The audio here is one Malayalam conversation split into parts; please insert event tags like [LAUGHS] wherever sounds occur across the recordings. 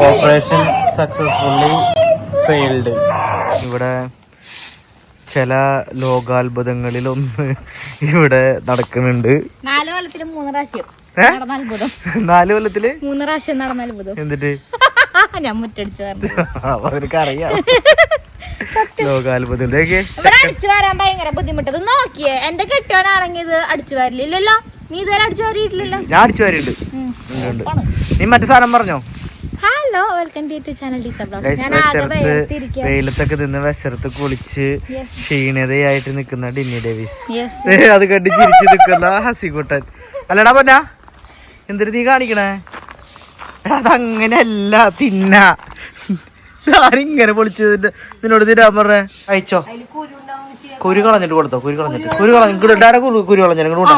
ഓപ്പറേഷൻ സക്സസ്ഫുള്ളി ഫെയിൽഡ് ഇവിടെ ചില ലോകാത്ഭുതങ്ങളിലൊന്ന് ഇവിടെ നടക്കുന്നുണ്ട്. നാല് കൊല്ലത്തിൽ മൂന്ന് പ്രാവശ്യം? നടന്ന അത്ഭുതം. നാല് കൊല്ലത്തിൽ? മൂന്ന് പ്രാവശ്യം നടന്ന അത്ഭുതം. എന്നിട്ട് [LAUGHS] ഞാൻ മുറ്റടിച്ചു അവർക്ക് അറിയാം. ലോകാത്ഭുതം ഇവിടെ അടിച്ചു വരാൻ ഭയങ്കര ബുദ്ധിമുട്ട് ഇത് നോക്കിയേ എന്റെ കെട്ടിയോനാണെങ്കിൽ ഇത് അടിച്ചു വരില്ലല്ലോ. നീ ഇതുവരെ അടിച്ചു വരിയിട്ടില്ലല്ലോ. ഞാൻ അടിച്ചു ഉണ്ട്. നീ മറ്റേ സാധനം പറഞ്ഞോ? Hello welcome to channel Deesa blogs ഞാൻ ആകെ വെയിലത്തൊക്കെ നിന്ന് വിശർത്ത് കുളിച്ച് ക്ഷീണതയായിട്ട് നിക്കുന്ന നിൽക്കുന്ന ഡിന്നി ഡേവിസ്. യെസ് ദേ, [LAUGHS] അത് കണ്ട് ചിരിച്ചു നിൽക്കുന്ന ഹസികുട്ടൻ. അല്ലടാ പൊന്ന എന്തൊരു നീ കാണിക്കണേ? എടാ അതങ്ങനെയല്ല തിന്ന. ഞാനിങ്ങനെ പൊളിച്ചതിന്റെ നിന്നോട് തിരാൻ പറഞ്ഞേ? അയച്ചോ? കുരു കളഞ്ഞിട്ട് കൊടുത്തോ കുരു കളഞ്ഞിട്ട്. കുരു കളഞ്ഞു ഇങ്ങോട്ട് കുരു കുരു കളഞ്ഞു ഇങ്ങോട്ട്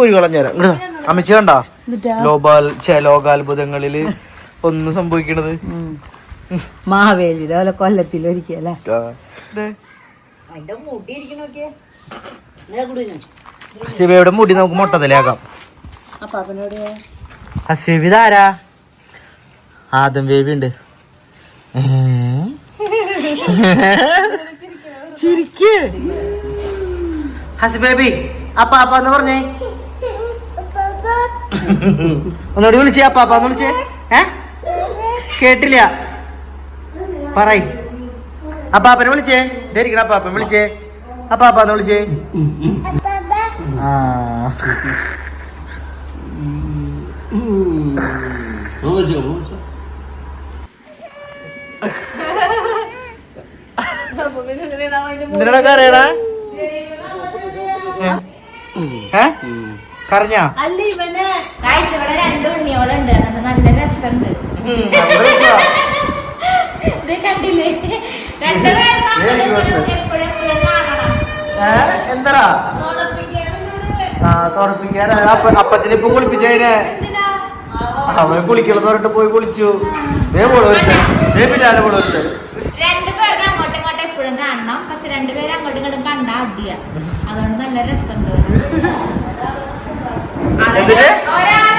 കുരു കളഞ്ഞുതരാം ഇങ്ങോട്ട് അമ്മച്ചി കണ്ടാ? ലോകാൽ ഛെ, ലോകാത്ഭുതങ്ങളിൽ ഒന്നും സംഭവിക്കണത്? മാവേലിയുടെ പോലെ ഒരിക്കലേ ഹസീബയുടെ മുടി നമുക്ക് മുട്ടത്തിലേക്കാം. ഹസീബ് ഇതാരാ? ആദം ബേബി ഉണ്ട്? ചിരിക്ക്. ഹസി ബേബി അപ്പ അപ്പ എന്ന് പറഞ്ഞേ. ഒന്നുകൂടി വിളിച്ചേ അപ്പ അപ്പ വിളിച്ചേ. ഏ? കേട്ടില്ല. പറയ്. അപ്പാപ്പനെ വിളിച്ചേ. ധരിക്കണ അപ്പാപ്പൻ വിളിച്ചേ. അപ്പാപ്പാന്ന് വിളിച്ചേ. ആ. എന്തിനാ കറിയടാ ഏ? കറിഞ്ഞാ അല്ല ഇവനെ ഗായ്സ് ഇവിടെ രണ്ട് ഉണ്ണിയോളുണ്ട്. അതുകൊണ്ട് നല്ല രസമുണ്ട്. [LAUGHS] ഇത് കണ്ടില്ലേ? കാണണം. ആ തുറപ്പിക്കാൻ അപ്പച്ചനെ ഇപ്പൊ കുളിപ്പിച്ചതിനെ അവൻ കുളിക്കണം പറഞ്ഞിട്ട് പോയി കുളിച്ചു. ദേ പോളോ ഒരുത്തൻ. ദേ പിന്നാലെ പോളോ ഒരുത്തൻ. രണ്ടുപേരും അങ്ങോട്ടും ഇങ്ങോട്ടും എപ്പോഴും കാണണം. പക്ഷെ രണ്ടുപേരും അങ്ങോട്ടും ഇങ്ങോട്ടും കണ്ടാ അടിയ. അതുകൊണ്ട് നല്ല രസമുണ്ട്. ഒരാൾ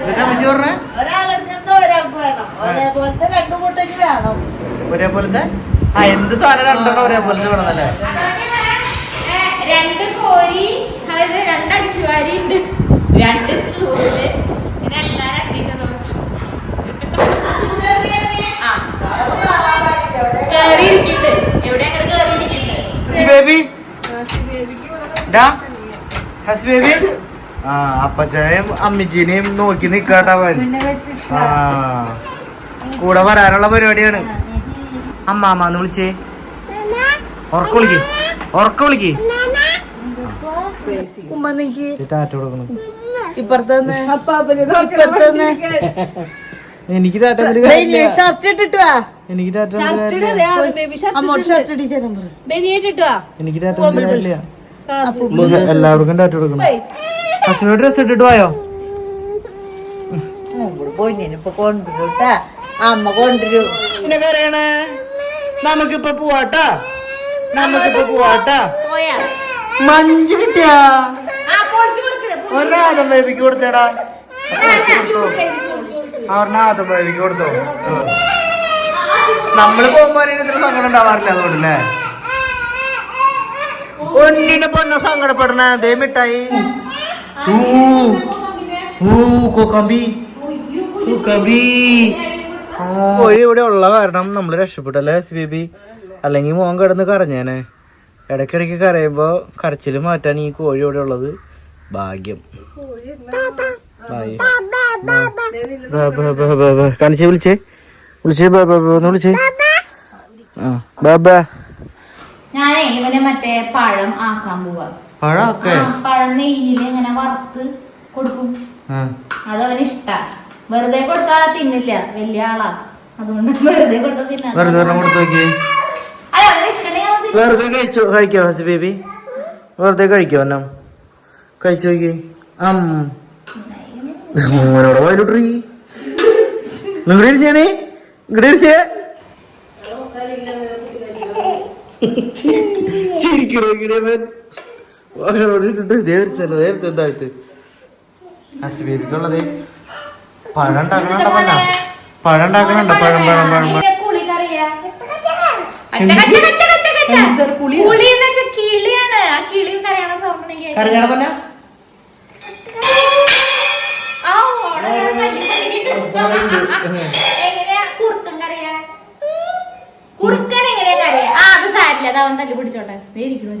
എന്നിട്ട് അമ്മച്ചി പറഞ്ഞേ? ഒരേപോലത്തെ ആ എന്ത് സാധനം രണ്ടെണ്ണം ഒരേപോലത്തെ വേണം അല്ലേ? രണ്ട് കോരി അതായത് രണ്ട് അടിച്ചുവാരി ഉണ്ട്. രണ്ട് ചൂൽ. പിന്നെ എല്ലാരും അടിക്കുന്നു ആ. കേറിയിരിക്കുന്നുണ്ട്. എവിടെ അങ്ങോട്ട് കേറിയിരിക്കുന്നുണ്ട്? ഹസി ബേബി? ഡാ ഹസ് ബേബി? ആ അപ്പച്ചനെയും അമ്മച്ചിനെയും നോക്കി നിക്കാട്ടവൻ ആ കൂടെ വരാനുള്ള പരിപാടിയാണ്. അമ്മാമാന്ന് വിളിച്ചേ. ഉറക്ക വിളിക്ക്. ഉറക്ക വിളിക്ക്. എനിക്ക് എല്ലാവർക്കും ടാറ്റ കൊടുക്കണം. ഹസിനോട് ഡ്രസ് ഇട്ടിട്ട് പോയോ? പൊന്നിനിപ്പൊ കൊണ്ടുവരും ട്ടാ. അമ്മ കൊണ്ടുവരും. കരയണേ നമുക്കിപ്പൊ പോവാട്ടാ. നമുക്കിപ്പൊ പോവാട്ടാ. മഞ്ച് കിട്ടിയാ? ഒരാദം ബേബിക്ക് കൊടുത്തേടാ. അവരുടെ ബേബിക്ക് കൊടുത്തോ? നമ്മൾ പോകുമ്പോ ഇത്ര സങ്കടം ഉണ്ടാവാറില്ല അതുകൊണ്ടല്ലേ? ഒന്നിനെ പൊന്ന സങ്കടപ്പെടണേ? ദേ മിഠായി. കോഴി ഇവിടെ ഉള്ള കാരണം നമ്മൾ രക്ഷപ്പെട്ടല്ലേ എസ് ബി ബി? അല്ലെങ്കിൽ മോൻ കിടന്ന് കരഞ്ഞേനെ. ഇടയ്ക്കിടയ്ക്ക് കരയുമ്പോ കരച്ചിൽ മാറ്റാൻ ഈ കോഴി ഇവിടെ ഉള്ളത് ഭാഗ്യം. കാണിച്ചേ വിളിച്ചേ. വിളിച്ചേ ബാബാന്ന് വിളിച്ചേ. ആ ബാബാ ഞാനേ ഇവനെ മറ്റേ പഴം ആക്കാൻ പോവാ. പഴമൊക്കെ. പഴം ഇങ്ങനെ വറുത്ത് കൊടുക്കും. ആ. അതവന് ഇഷ്ടാ വെറുതെ കൊടുത്താ തിന്നില്ല. വലിയ ആളാ. അതുകൊണ്ട് വെറുതെ കൊടുത്താ തിന്നാ. വെറുതെ ഒരെണ്ണം കൊടുത്തു. വെറുതെ കഴിച്ചോ? കഴിക്കോ ഹസി ബേബി? വെറുതെ കഴിക്കോ എന്നെ കഴിച്ചു നോക്കി അം. മോനോട് പോയിട്ടീ നിങ്ങളുടെ ഇരിഞ്ഞേ ഇങ്ങടെ ഇരിഞ്ഞേ ചിരിക്കണോ ഇങ്ങനെ ഓടിയിട്ടുണ്ട് ദേവരത്ത് തന്നെ ദേവരത്ത് എന്താഴത്ത് ഹസ്ബീദിക്കുള്ളത് പഴം ഉണ്ടാക്കണുണ്ടോ പഴം? ഉണ്ടാക്കണുണ്ടോ? പഴം പഴം പഴം പഴം. കുറുക്കൻ എങ്ങനെയാ കറിയാ? ആ അത് സാരില്ല. അത് അവൻ തല്ലു പിടിച്ചോട്ടെ. നീ ഇരിക്കണോ.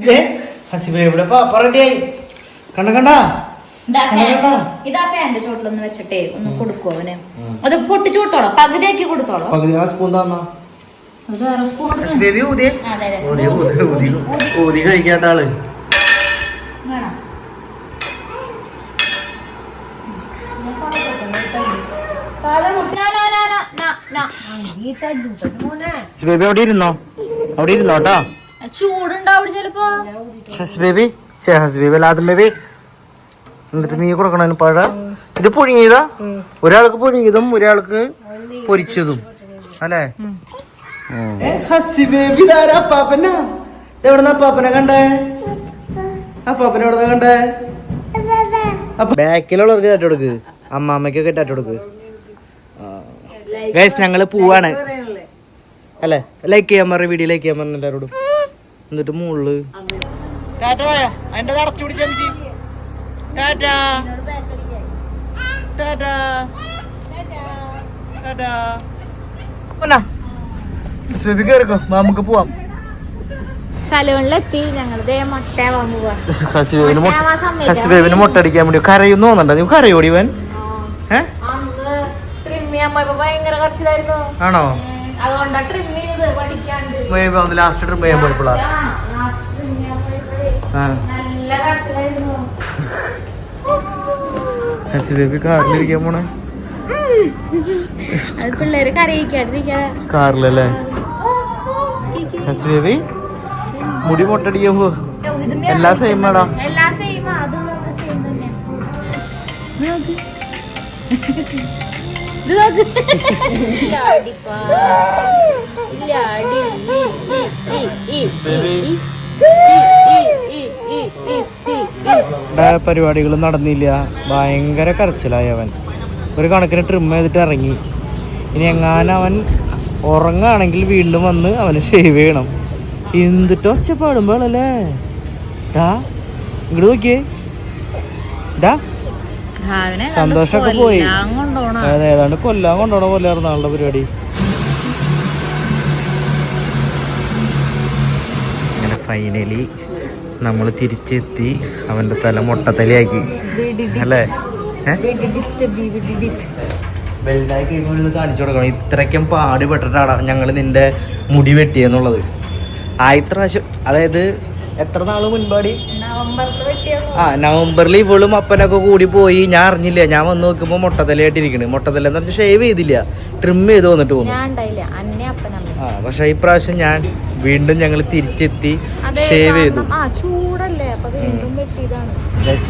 ഹസിബ ഇവിടെ റെഡിയായി. കണ്ട? കണ്ട? ഇതാ ആ ആൾ. അവിടെ അവിടെ ചൂടുണ്ടാവും ചിലപ്പോ. ഹസ് ബേബി ശേ ഹസ് ബേബി അല്ലാതും ബേബി. എന്നിട്ട് നീ കൊടുക്കണ പഴ. ഇത് പുഴുങ്ങിയതാ? ഒരാൾക്ക് പുഴുങ്ങിയതും ഒരാൾക്ക് പൊരിച്ചതും. അല്ലേ? ഹസി ബേബി അപ്പാപ്പന? എവിടെന്നാ അപ്പാപ്പനെ കണ്ടേ? അപ്പാപ്പന എവിടെന്നാ കണ്ടേ? ബാക്കിലുള്ളവർക്ക് ടാറ്റ കൊടുക്ക്. അമ്മാമ്മയ്ക്കൊക്കെ ടാറ്റ കൊടുക്ക്. ഗൈസ് ഞങ്ങൾ പോവാണ്. അല്ലേ? ലൈക്ക് ചെയ്യാൻ പറഞ്ഞ വീഡിയോ ലൈക്ക് ചെയ്യാൻ പറഞ്ഞ എല്ലാവരോടും. എന്നിട്ട് മുകളിൽ നമുക്ക് പോവാം. സലൂണിലെത്തി. മുട്ട അടിക്കാൻ വേണ്ടി. കരയുന്നു തോന്നണ്ട നീ കരയോടിവൻ ആണോ? ലാസ്റ്റ് ട്രിം ചെയ്യാൻ പോയപ്പോഴാ കാറിലിരിക്കാൻ പോണേ? കാറിലല്ലേ? ബേബി മുടി പൊട്ടടിക്കാൻ എല്ലാ സെയിം ആടാ. എല്ലാ സെയിം അതും സെയിം തന്നെ. പരിപാടികൾ നടന്നില്ല. ഭയങ്കര കരച്ചിലായി അവൻ. ഒരു കണക്കിന് ട്രിം ചെയ്തിട്ട് ഇറങ്ങി. ഇനി എങ്ങാനും അവൻ വീണ്ടും വന്ന് അവന് ഷേവ് ചെയ്യണം. എന്തിട്ട് ഒച്ചപ്പാടുമ്പോഴല്ലേ ഡാ ഇങ്ങോട്ട് നോക്കിയേ. ഡാ. കണ്ട് പോയി. അതെ ഏതാണ്ട് കൊല്ലാൻ കൊണ്ടോണ കൊല്ലായിരുന്നു ആളുടെ പരിപാടി. അങ്ങനെ ഫൈനലി നമ്മൾ തിരിച്ചെത്തി. അവന്റെ തല മുട്ടത്തലയാക്കി. അല്ലേ? വലുതായി കഴിയുമ്പോൾ ഇത് കാണിച്ചു കൊടുക്കണം. ഇത്രയ്ക്കും പാടുപെട്ടിട്ടാണ് ഞങ്ങൾ നിന്റെ മുടി വെട്ടിയെന്നുള്ളത്. ആദ്യത്തെ പ്രാവശ്യം അതായത് എത്ര നാൾ മുൻപാടി? ആ നവംബറിൽ ഇവളും അപ്പനൊക്കെ കൂടി പോയി. ഞാൻ അറിഞ്ഞില്ല. ഞാൻ വന്ന് നോക്കുമ്പോ മുട്ടത്തലയായിട്ടിരിക്കണ് മുട്ടത്തല എന്ന് പറഞ്ഞാൽ ഷേവ് ചെയ്തില്ല. ട്രിം ചെയ്ത് വന്നിട്ട് പോകുന്നു ആ പക്ഷെ ഈ പ്രാവശ്യം ഞാൻ വീണ്ടും ഞങ്ങൾ തിരിച്ചെത്തി ഷേവ് ചെയ്തു.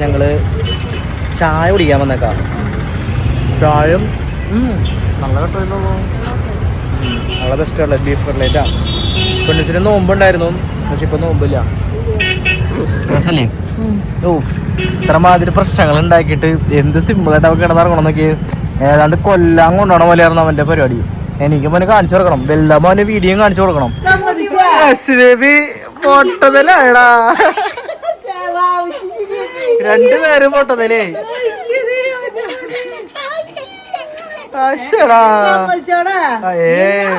ഞങ്ങൾ ചായ കുടിക്കാൻ വന്നേക്കാം. ചായം നല്ല കട്ടോ നല്ല ബെസ്റ്റുള്ള ബീഫ് കട്ട്ലേറ്റാ പെണ്ണിച്ചിന് നോമ്പുണ്ടായിരുന്നു. പക്ഷെ ഇപ്പൊ നോമ്പില്ല. രസല്ലേ? ഓ ഇത്ര മാതിരി പ്രശ്നങ്ങൾ ഉണ്ടാക്കിയിട്ട് എന്ത് സിമ്പിളായിട്ട് അവൻ കിടന്നിറങ്ങണം എന്നൊക്കെ. ഏതാണ്ട് കൊല്ലാൻ കൊണ്ടുപോകണ പോലെയായിരുന്നു അവന്റെ പരിപാടി. എനിക്ക് മോനെ കാണിച്ചു കൊടുക്കണം. വലുതാകുമ്പോ അവന്റെ വീഡിയോ കാണിച്ചു കൊടുക്കണം. പൊട്ടതല്ലേടാ രണ്ടുപേരും പൊട്ടതലേ. ആശ്ശടാ. ആ, ഏ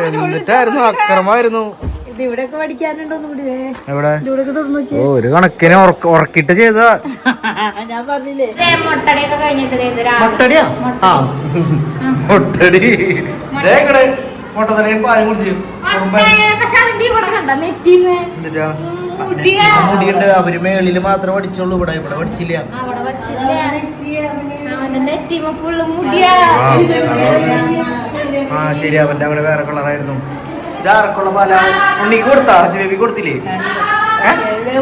എന്നിട്ടായിരുന്നു അക്രമായിരുന്നു ഓ ഒരു കണക്കിന് ഉറക്കിട്ട് ചെയ്ത [LAUGHS] മുട്ടടിയാ? മുട്ടടി. മുട്ടത്തലയും പാലും കുടിച്ചു. മുടിയുണ്ട്. അവർ മേളിൽ മാത്രം പഠിച്ചോളൂ ഇവിടെ ഇവിടെ പഠിച്ചില്ല. ആ ശരി അവന്റെ അവിടെ വേറെ കളറായിരുന്നു ഇതാർക്കുള്ള പാലാണ് ഉണ്ണിക്ക് കൊടുത്താ? ആർ സി ബേബി കൊടുത്തില്ലേ?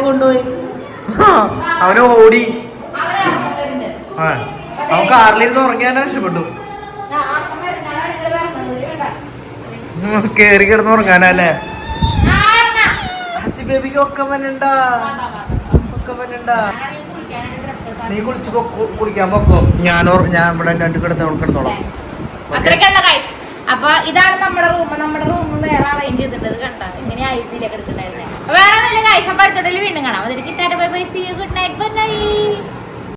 കൊണ്ടുപോയി. അവന് ഓടി. ആ നമുക്ക് ആറിലിരുന്ന് ഉറങ്ങിയാൻ രക്ഷപ്പെട്ടു. കേറി കിടന്ന് ഉറങ്ങാനല്ലേ? ഹസി ബേബിക്ക് ഒക്കെ മനുണ്ടാ ഒക്കെ നീ കുളിച്ച് കുളിക്കാൻ പോക്കോ. ഞാൻ ഞാൻ ഇവിടെ രണ്ടു കിടന്ന് കിടന്നോളാം. അപ്പൊ ഇതാണ് നമ്മുടെ റൂം നമ്മുടെ റൂം വേറെ അറേഞ്ച് ചെയ്തിട്ടത് കണ്ട. ഇങ്ങനെ ആയിരുന്നില്ല കിടക്കണ്ടായിരുന്നെ വേറെ ഒന്നുമില്ല ഗൈസ് പഠിത്തോട്ടിൽ വീണ്ടും കാണാം. അതിൽ കിട്ടാൻ bye bye good night bye